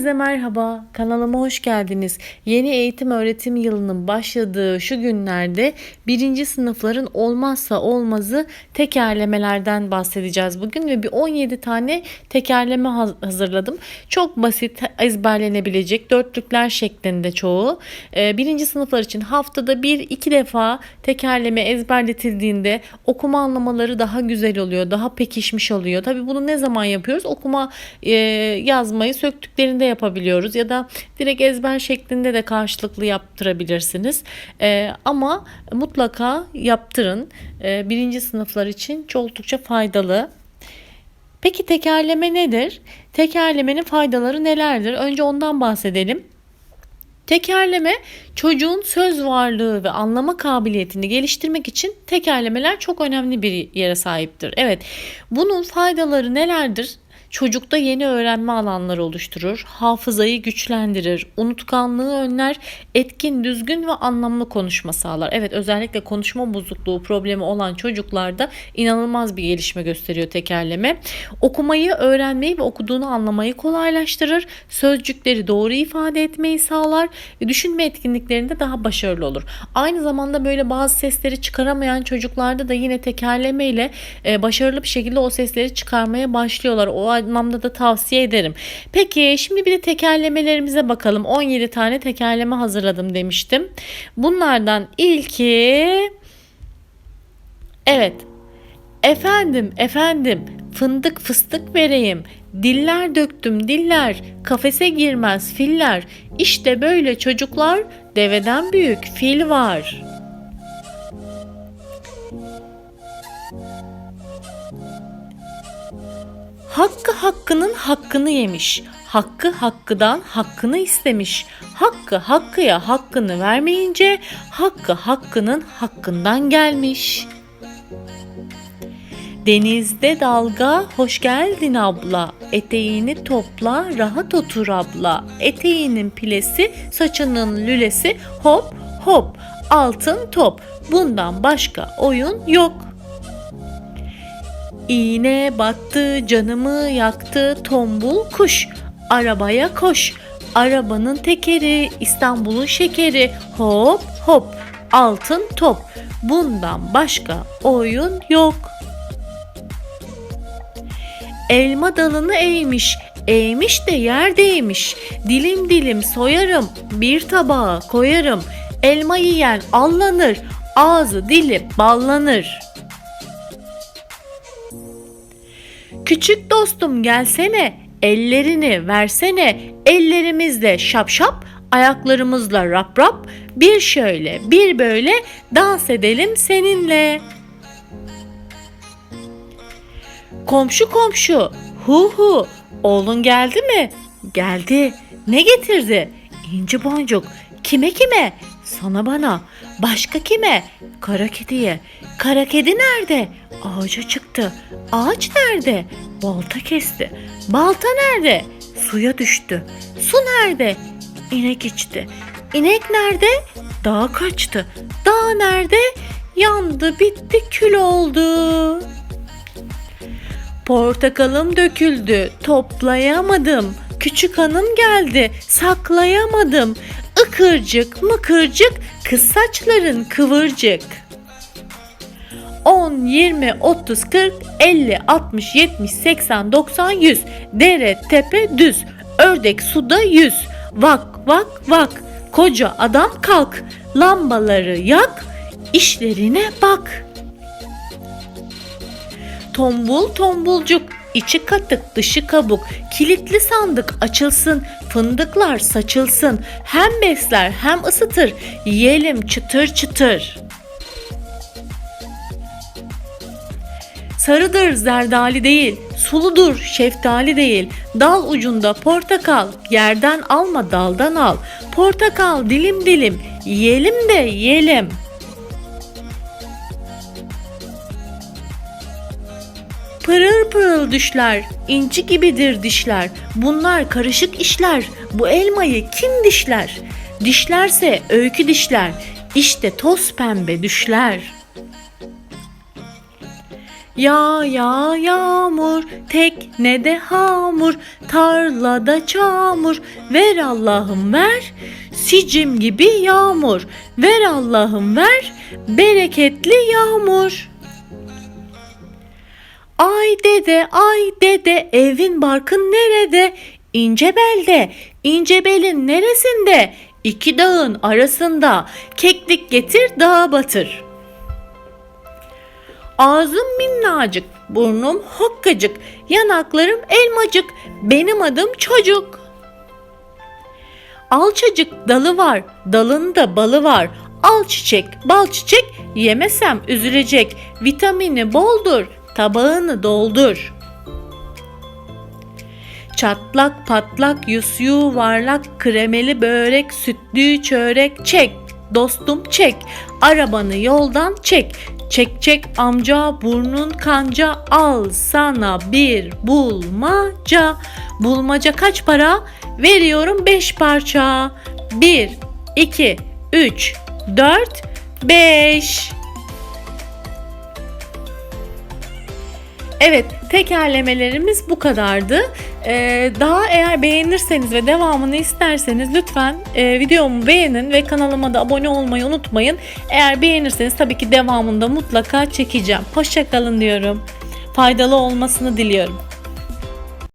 Herkese merhaba, kanalıma hoş geldiniz. Yeni eğitim öğretim yılının başladığı şu günlerde birinci sınıfların olmazsa olmazı tekerlemelerden bahsedeceğiz bugün ve bir 17 tane tekerleme haz- hazırladım. Çok basit, ezberlenebilecek dörtlükler şeklinde çoğu. Ee, birinci sınıflar için haftada bir iki defa tekerleme ezberletildiğinde okuma anlamaları daha güzel oluyor, daha pekişmiş oluyor. Tabii bunu ne zaman yapıyoruz? Okuma e, yazmayı söktüklerinde yapabiliyoruz ya da direkt ezber şeklinde de karşılıklı yaptırabilirsiniz. E, ama mutlaka yaptırın. E, birinci sınıflar için oldukça faydalı. Peki tekerleme nedir? Tekerlemenin faydaları nelerdir? Önce ondan bahsedelim. Tekerleme çocuğun söz varlığı ve anlama kabiliyetini geliştirmek için tekerlemeler çok önemli bir yere sahiptir. Evet, bunun faydaları nelerdir? Çocukta yeni öğrenme alanları oluşturur, hafızayı güçlendirir, unutkanlığı önler, etkin, düzgün ve anlamlı konuşma sağlar. Evet özellikle konuşma bozukluğu problemi olan çocuklarda inanılmaz bir gelişme gösteriyor tekerleme. Okumayı, öğrenmeyi ve okuduğunu anlamayı kolaylaştırır, sözcükleri doğru ifade etmeyi sağlar ve düşünme etkinliklerinde daha başarılı olur. Aynı zamanda böyle bazı sesleri çıkaramayan çocuklarda da yine tekerleme ile e, başarılı bir şekilde o sesleri çıkarmaya başlıyorlar. O anlamda da tavsiye ederim. Peki şimdi bir de tekerlemelerimize bakalım. 17 tane tekerleme hazırladım demiştim. Bunlardan ilki Evet. Efendim, efendim, fındık fıstık vereyim. Diller döktüm diller, kafese girmez filler. İşte böyle çocuklar, deveden büyük fil var. Hakkı hakkının hakkını yemiş. Hakkı hakkıdan hakkını istemiş. Hakkı hakkıya hakkını vermeyince hakkı hakkının hakkından gelmiş. Denizde dalga hoş geldin abla. Eteğini topla rahat otur abla. Eteğinin pilesi saçının lülesi hop hop altın top. Bundan başka oyun yok. İğne battı canımı yaktı tombul kuş. Arabaya koş. Arabanın tekeri İstanbul'un şekeri. Hop hop altın top. Bundan başka oyun yok. Elma dalını eğmiş, eğmiş de yerdeymiş. Dilim dilim soyarım, bir tabağa koyarım. Elma yiyen allanır, ağzı dili ballanır. Küçük dostum gelsene, ellerini versene. Ellerimizle şap şap, ayaklarımızla rap rap. Bir şöyle, bir böyle dans edelim seninle. Komşu komşu, hu hu, oğlun geldi mi? Geldi. Ne getirdi? İnci boncuk. Kime kime? Sana bana. Başka kime? Kara kediye. Kara kedi nerede? Ağaca çıktı. Ağaç nerede? Balta kesti. Balta nerede? Suya düştü. Su nerede? İnek içti. İnek nerede? Dağa kaçtı. Dağ nerede? Yandı, bitti, kül oldu. Portakalım döküldü, toplayamadım. Küçük hanım geldi, saklayamadım. Ikırcık mıkırcık, kız saçların kıvırcık. 10, 20, 30, 40, 50, 60, 70, 80, 90, 100. Dere, tepe, düz. Ördek suda yüz. Vak, vak, vak. Koca adam kalk. Lambaları yak. işlerine bak.'' Tombul tombulcuk, içi katık dışı kabuk, kilitli sandık açılsın, fındıklar saçılsın, hem besler hem ısıtır, yiyelim çıtır çıtır. Sarıdır zerdali değil, suludur şeftali değil, dal ucunda portakal, yerden alma daldan al, portakal dilim dilim, yiyelim de yiyelim.'' Pırıl pırıl düşler, inci gibidir dişler. Bunlar karışık işler. Bu elmayı kim dişler? Dişlerse öykü dişler. İşte toz pembe düşler. Ya ya yağmur, teknede hamur, tarlada çamur. Ver Allah'ım ver, sicim gibi yağmur. Ver Allah'ım ver, bereketli yağmur. Ay dede, ay dede, evin barkın nerede? İnce belde, ince belin neresinde? İki dağın arasında, keklik getir dağa batır. Ağzım minnacık, burnum hokkacık, yanaklarım elmacık, benim adım çocuk. Alçacık dalı var, dalında balı var. Al çiçek, bal çiçek, yemesem üzülecek. Vitamini boldur, tabağını doldur. Çatlak patlak yus yuvarlak kremeli börek sütlü çörek çek. Dostum çek arabanı yoldan çek. Çek çek amca burnun kanca al sana bir bulmaca. Bulmaca kaç para? Veriyorum beş parça. Bir iki üç dört beş Evet, tekerlemelerimiz bu kadardı. Ee, daha eğer beğenirseniz ve devamını isterseniz lütfen e, videomu beğenin ve kanalıma da abone olmayı unutmayın. Eğer beğenirseniz tabii ki devamında mutlaka çekeceğim. Hoşçakalın diyorum. Faydalı olmasını diliyorum.